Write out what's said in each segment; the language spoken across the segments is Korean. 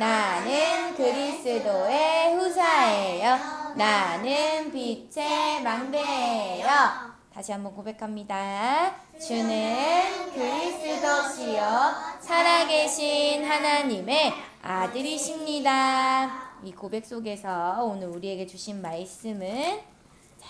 나는 그리스도의 후사예요. 나는 빛의 망대예요. 다시 한번 고백합니다. 주는 그리스도시요 살아계신 하나님의 아들이십니다. 이 고백 속에서 오늘 우리에게 주신 말씀은 자,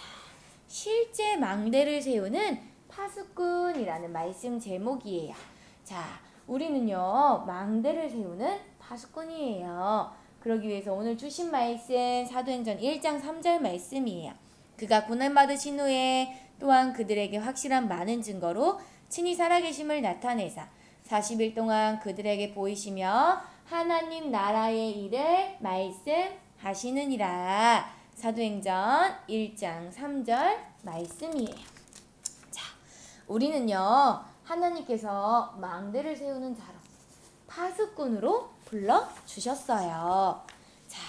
실제 망대를 세우는 파수꾼이라는 말씀 제목이에요. 자, 우리는요 망대를 세우는 파수꾼이에요. 그러기 위해서 오늘 주신 말씀 사도행전 1장 3절 말씀이에요. 그가 고난 받으신 후에 또한 그들에게 확실한 많은 증거로 친히 살아계심을 나타내사 40일 동안 그들에게 보이시며 하나님 나라의 일을 말씀하시느니라. 사도행전 1장 3절 말씀이에요. 자, 우리는요 하나님께서 망대를 세우는 자로 파수꾼으로 불러 주셨어요. 자,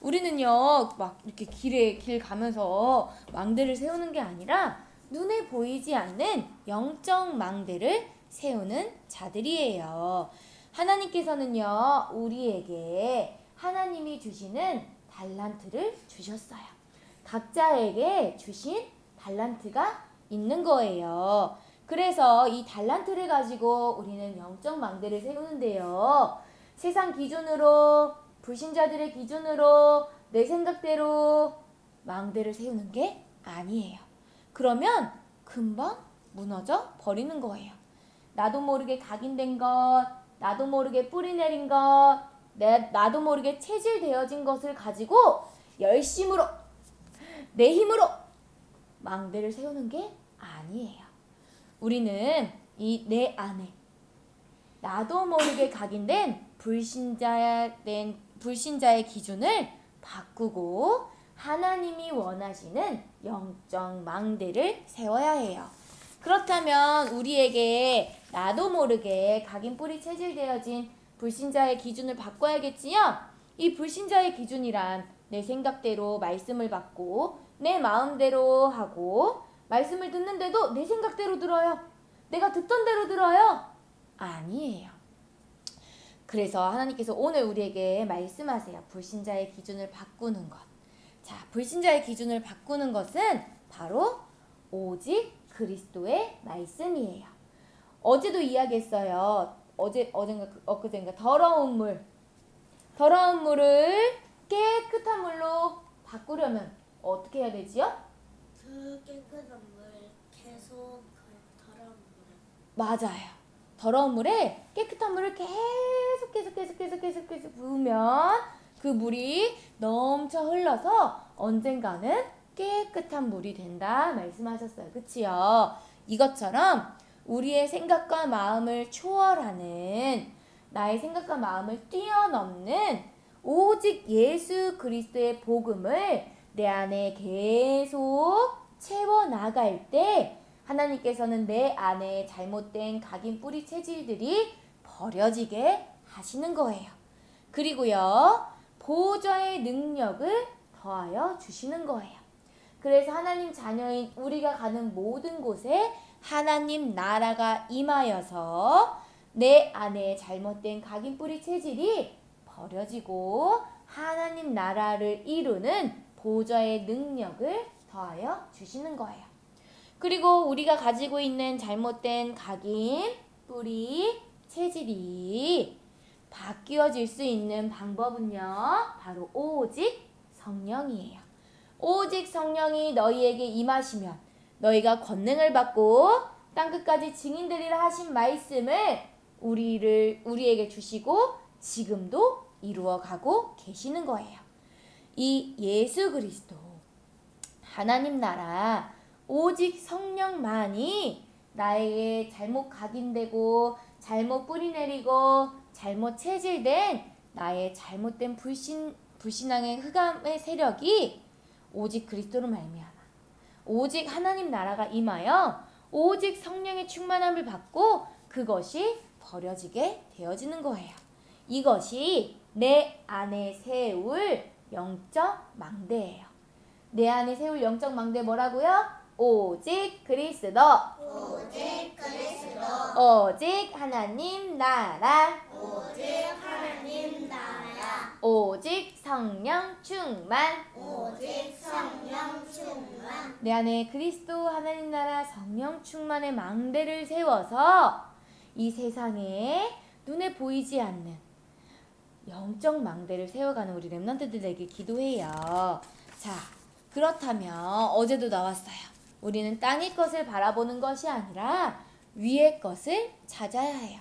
우리는요 막 이렇게 길에 길 가면서 망대를 세우는 게 아니라 눈에 보이지 않는 영적 망대를 세우는 자들이에요. 하나님께서는요 우리에게 하나님이 주시는 달란트를 주셨어요. 각자에게 주신 달란트가 있는 거예요. 그래서 이 달란트를 가지고 우리는 영적 망대를 세우는데요. 세상 기준으로 불신자들의 기준으로 내 생각대로 망대를 세우는 게 아니에요. 그러면 금방 무너져 버리는 거예요. 나도 모르게 각인된 것, 나도 모르게 뿌리 내린 것, 내, 나도 모르게 체질되어진 것을 가지고 열심으로 내 힘으로 망대를 세우는 게 아니에요. 우리는 이 내 안에 나도 모르게 각인된 불신자된 불신자의 기준을 바꾸고 하나님이 원하시는 영적 망대를 세워야 해요. 그렇다면 우리에게 나도 모르게 각인 뿌리 체질되어진 불신자의 기준을 바꿔야겠지요? 이 불신자의 기준이란 내 생각대로 말씀을 받고 내 마음대로 하고 말씀을 듣는데도 내 생각대로 들어요. 내가 듣던 대로 들어요. 아니에요. 그래서 하나님께서 오늘 우리에게 말씀하세요. 불신자의 기준을 바꾸는 것. 자, 불신자의 기준을 바꾸는 것은 바로 오직 그리스도의 말씀이에요. 어제도 이야기했어요. 어제 어젠가 그- 엊그젠가 더러운 물. 더러운 물을 깨끗한 물로 바꾸려면 어떻게 해야 되지요? 그 깨끗한 물 계속 그 더러운 물을 맞아요. 더러운 물에 깨끗한 물을 계속 계속 계속 계속 계속 계속 부으면 그 물이 넘쳐 흘러서 언젠가는 깨끗한 물이 된다 말씀하셨어요. 그치요? 이것처럼 우리의 생각과 마음을 초월하는 나의 생각과 마음을 뛰어넘는 오직 예수 그리스도의 복음을 내 안에 계속 채워 나갈 때 하나님께서는 내 안에 잘못된 각인 뿌리 체질들이 버려지게 하시는 거예요. 그리고요, 보좌의 능력을 더하여 주시는 거예요. 그래서 하나님 자녀인 우리가 가는 모든 곳에 하나님 나라가 임하여서 내 안에 잘못된 각인 뿌리 체질이 버려지고 하나님 나라를 이루는 보좌의 능력을 더하여 주시는 거예요. 그리고 우리가 가지고 있는 잘못된 각인, 뿌리, 체질이 바뀌어질 수 있는 방법은요, 바로 오직 성령이에요. 오직 성령이 너희에게 임하시면 너희가 권능을 받고 땅 끝까지 증인되리라 하신 말씀을 우리를 우리에게 주시고 지금도 이루어 가고 계시는 거예요. 이 예수 그리스도 하나님 나라 오직 성령만이 나에게 잘못 각인되고 잘못 뿌리 내리고 잘못 체질된 나의 잘못된 불신 불신앙의 흑암의 세력이 오직 그리스도로 말미암아 오직 하나님 나라가 임하여 오직 성령의 충만함을 받고 그것이 버려지게 되어지는 거예요. 이것이 내 안에 세울 영적 망대예요. 내 안에 세울 영적 망대 뭐라고요? 오직 그리스도. 오직 그리스도 오직 하나님 나라. 오직 하나님 나라 오직 성령 충만. 오직 성령 충만 내 안에 그리스도 하나님 나라 성령 충만의 망대를 세워서 이 세상에 눈에 보이지 않는 영적 망대를 세워가는 우리 렘넌트들에게 기도해요. 자, 그렇다면 어제도 나왔어요. 우리는 땅의 것을 바라보는 것이 아니라 위의 것을 찾아야 해요.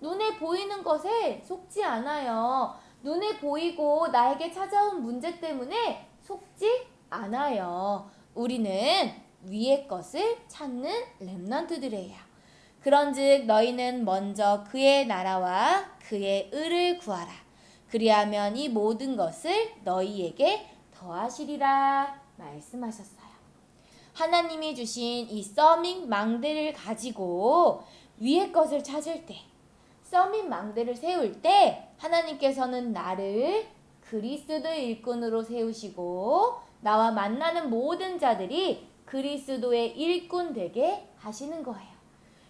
눈에 보이는 것에 속지 않아요. 눈에 보이고 나에게 찾아온 문제 때문에 속지 않아요. 우리는 위의 것을 찾는 렘넌트들이에요. 그런즉 너희는 먼저 그의 나라와 그의 의를 구하라. 그리하면 이 모든 것을 너희에게 더하시리라 말씀하셨어요. 하나님이 주신 이 서밋 망대를 가지고 위의 것을 찾을 때, 서밋 망대를 세울 때 하나님께서는 나를 그리스도의 일꾼으로 세우시고 나와 만나는 모든 자들이 그리스도의 일꾼 되게 하시는 거예요.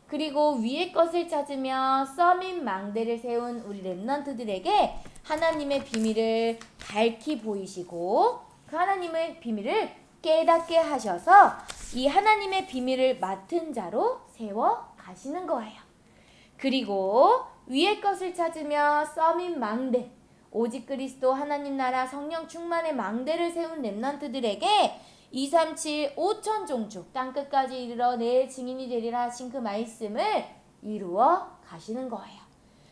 그리고 위의 것을 찾으며 서밋 망대를 세운 우리 렘넌트들에게 하나님의 비밀을 밝히 보이시고 그 하나님의 비밀을 깨닫게 하셔서 이 하나님의 비밀을 맡은 자로 세워 가시는 거예요. 그리고 위의 것을 찾으며 서밋 망대 오직 그리스도 하나님 나라 성령 충만의 망대를 세운 렘넌트들에게 237 5천 종족 땅끝까지 이르러 내 증인이 되리라 하신 그 말씀을 이루어 가시는 거예요.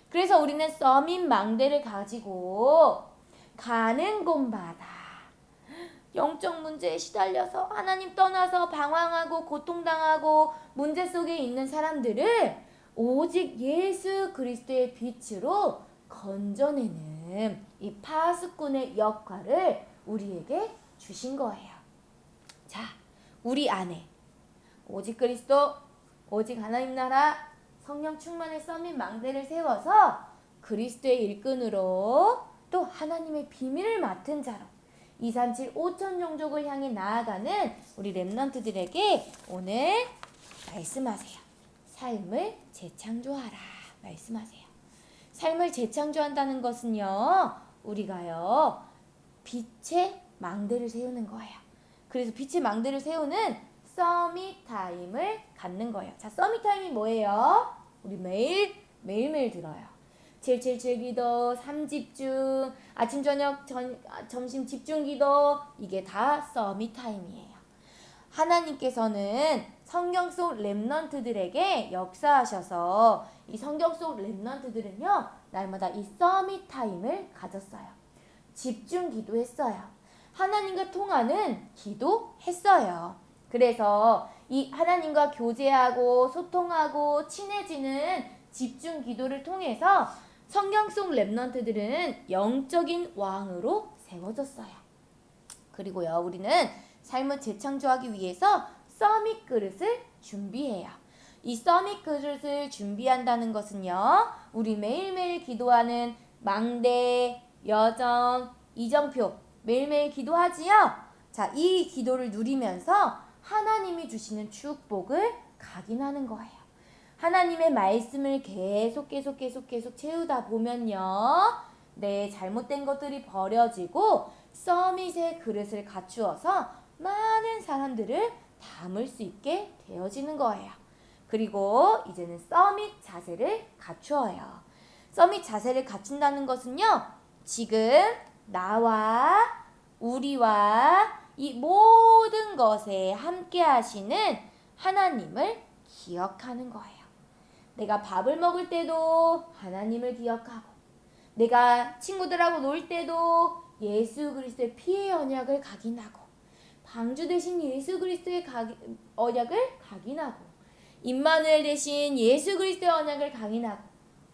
그래서 우리는 서밋 망대를 가지고 가는 곳마다 영적 문제에 시달려서 하나님 떠나서 방황하고 고통당하고 문제 속에 있는 사람들을 오직 예수 그리스도의 빛으로 건져내는 이 파수꾼의 역할을 우리에게 주신 거예요. 자, 우리 안에 오직 그리스도, 오직 하나님 나라, 성령 충만의 서밋 망대를 세워서 그리스도의 일꾼으로 또 하나님의 비밀을 맡은 자로 237 5천 종족을 향해 나아가는 우리 렘넌트들에게 오늘 말씀하세요. 삶을 재창조하라 말씀하세요. 삶을 재창조한다는 것은요, 우리가요, 빛의 망대를 세우는 거예요. 그래서 빛의 망대를 세우는 서밋 타임을 갖는 거예요. 자, 서밋 타임이 뭐예요? 우리 매일, 매일매일 들어요. 777 기도, 3집중, 아침, 저녁, 전, 아, 점심 집중 기도, 이게 다 서밋 타임이에요. 하나님께서는 성경 속 렘넌트들에게 역사하셔서 이 성경 속 렘넌트들은요 날마다 이 서밋 타임을 가졌어요. 집중 기도했어요. 하나님과 통하는 기도했어요. 그래서 이 하나님과 교제하고 소통하고 친해지는 집중 기도를 통해서 성경 속 렘넌트들은 영적인 왕으로 세워졌어요. 그리고요, 우리는 삶을 재창조하기 위해서 서밋 그릇을 준비해요. 이 서밋 그릇을 준비한다는 것은요, 우리 매일매일 기도하는 망대, 여정, 이정표, 매일매일 기도하지요? 자, 이 기도를 누리면서 하나님이 주시는 축복을 각인하는 거예요. 하나님의 말씀을 계속 계속 계속 계속 채우다 보면요. 내 잘못된 것들이 버려지고 서밋의 그릇을 갖추어서 많은 사람들을 담을 수 있게 되어지는 거예요. 그리고 이제는 서밋 자세를 갖추어요. 서밋 자세를 갖춘다는 것은요. 지금 나와 우리와 이 모든 것에 함께 하시는 하나님을 기억하는 거예요. 내가 밥을 먹을 때도 하나님을 기억하고 내가 친구들하고 놀 때도 예수 그리스도의 피의 언약을 각인하고 방주 대신 예수 그리스도의 각- 언약을 각인하고 임마누엘 대신 예수 그리스도의 언약을 각인하고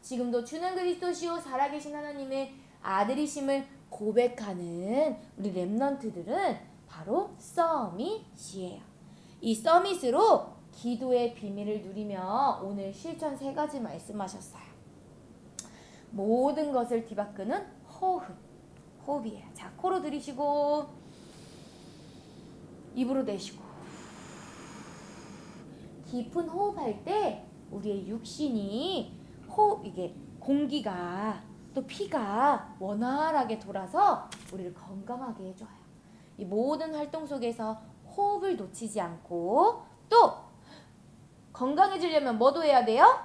지금도 주는 그리스도시요 살아계신 하나님의 아들이심을 고백하는 우리 렘넌트들은 바로 서밋이에요. 이 서밋으로 기도의 비밀을 누리며 오늘 실천 세 가지 말씀하셨어요. 모든 것을 뒤바꾸는 호흡. 호흡이에요. 자, 코로 들이쉬고 입으로 내쉬고 깊은 호흡할 때 우리의 육신이 호흡 이게 공기가 또 피가 원활하게 돌아서 우리를 건강하게 해줘요. 이 모든 활동 속에서 호흡을 놓치지 않고 또 건강해지려면 뭐도 해야 돼요?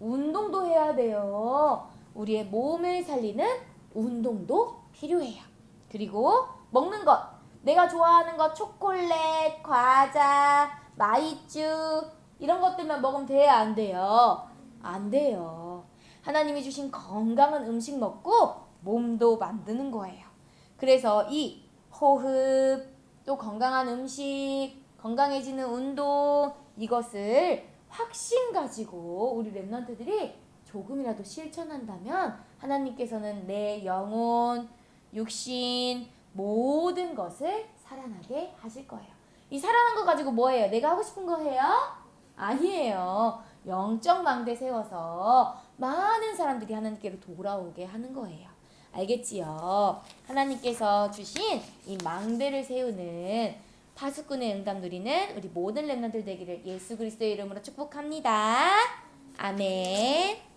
운동도 해야 돼요. 우리의 몸을 살리는 운동도 필요해요. 그리고 먹는 것. 내가 좋아하는 것 초콜릿, 과자, 마이쮸 이런 것들만 먹으면 돼요, 안 돼요? 안 돼요. 하나님이 주신 건강한 음식 먹고 몸도 만드는 거예요. 그래서 이 호흡, 또 건강한 음식, 건강해지는 운동 이것을 확신 가지고 우리 랩런트들이 조금이라도 실천한다면 하나님께서는 내 영혼, 육신 모든 것을 살아나게 하실 거예요. 이 살아난 거 가지고 뭐예요? 내가 하고 싶은 거 해요? 아니에요. 영적 망대 세워서 많은 사람들이 하나님께로 돌아오게 하는 거예요. 알겠지요? 하나님께서 주신 이 망대를 세우는 파수꾼의 응답 누리는 우리 모든 랩런들 되기를 예수 그리스도의 이름으로 축복합니다. 아멘.